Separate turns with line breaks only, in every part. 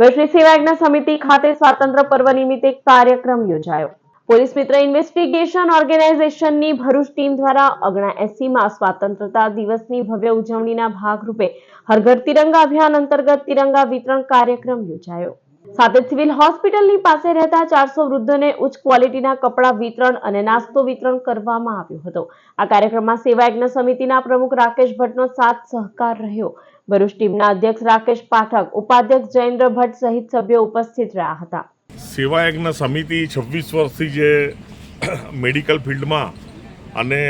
વૈશ્વિક સેવાયજ્ઞ સમિતિ ખાતે સ્વાતંત્ર્ય પર્વ નિમિત્તે એક કાર્યક્રમ યોજાયો. પોલીસ મિત્ર ઇન્વેસ્ટિગેશન ઓર્ગેનાઇઝેશનની ભરૂચ ટીમ દ્વારા અગણા એસીમાં સ્વાતંત્રતા દિવસની ભવ્ય ઉજવણીના ભાગરૂપે હરઘર તિરંગા અભિયાન અંતર્ગત તિરંગા વિતરણ કાર્યક્રમ યોજાયો. સાથે સિવિલ હોસ્પિટલની પાસે રહેતા ચારસો વૃદ્ધોને ઉચ્ચ ક્વોલિટીના કપડાં વિતરણ અને નાસ્તો વિતરણ કરવામાં આવ્યો હતો. આ કાર્યક્રમમાં સેવાયજ્ઞ સમિતિના પ્રમુખ રાકેશ ભટ્ટનો સાથ સહકાર રહ્યો. ભરૂચ ટીમના અધ્યક્ષ રાકેશ પાઠક, ઉપાધ્યક્ષ જયેન્દ્ર ભટ્ટ સહિત સભ્યો ઉપસ્થિત રહ્યા હતા.
સેવાયજ્ઞ સમિતિ છવ્વીસ વર્ષથી જે મેડિકલ ફિલ્ડમાં અને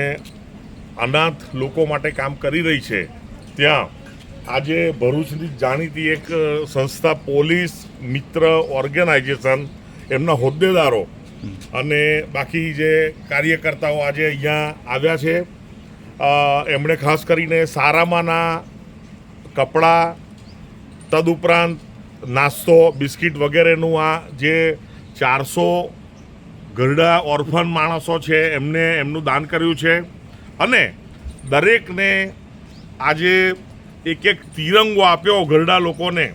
અનાથ લોકો માટે કામ કરી રહી છે, ત્યાં આજે ભરૂચની જાણીતી એક સંસ્થા પોલીસ મિત્ર ઓર્ગેનાઇઝેશન, એમના હોદ્દેદારો અને બાકી જે કાર્યકર્તાઓ આજે અહીંયા આવ્યા છે. એમણે ખાસ કરીને સારામાંના કપડાં, તદુપરાંત નાસ્તો, બિસ્કિટ વગેરેનું આ જે ચારસો ઘરડા ઓર્ફન માણસો છે, એમને એમનું દાન કર્યું છે. અને દરેકને આજે એક એક તિરંગો આપ્યો ઘરડા લોકોને.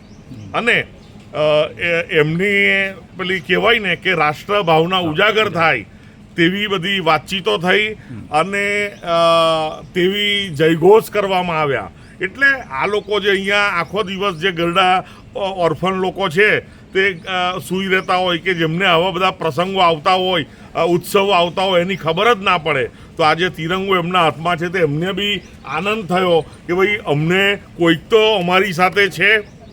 અને એમની પેલી કહેવાય ને કે રાષ્ટ્ર ભાવના ઉજાગર થાય તેવી બધી વાતચીતો થઈ અને તેવી જયઘોષ કરવામાં આવ્યા. એટલે આ લોકો જે અહીંયા આખો દિવસ જે ગરડા ઓર્ફન લોકો છે તે સૂઈ રહેતા હોય કે જેમને આવા બધા પ્રસંગો આવતા હોય ઉત્સવો આવતા હોય, એની ખબર જ ના પડે. તો આજે તિરંગો એમના હાથમાં છે, તે એમને બી આનંદ થયો કે ભાઈ અમને કોઈક તો અમારી સાથે છે.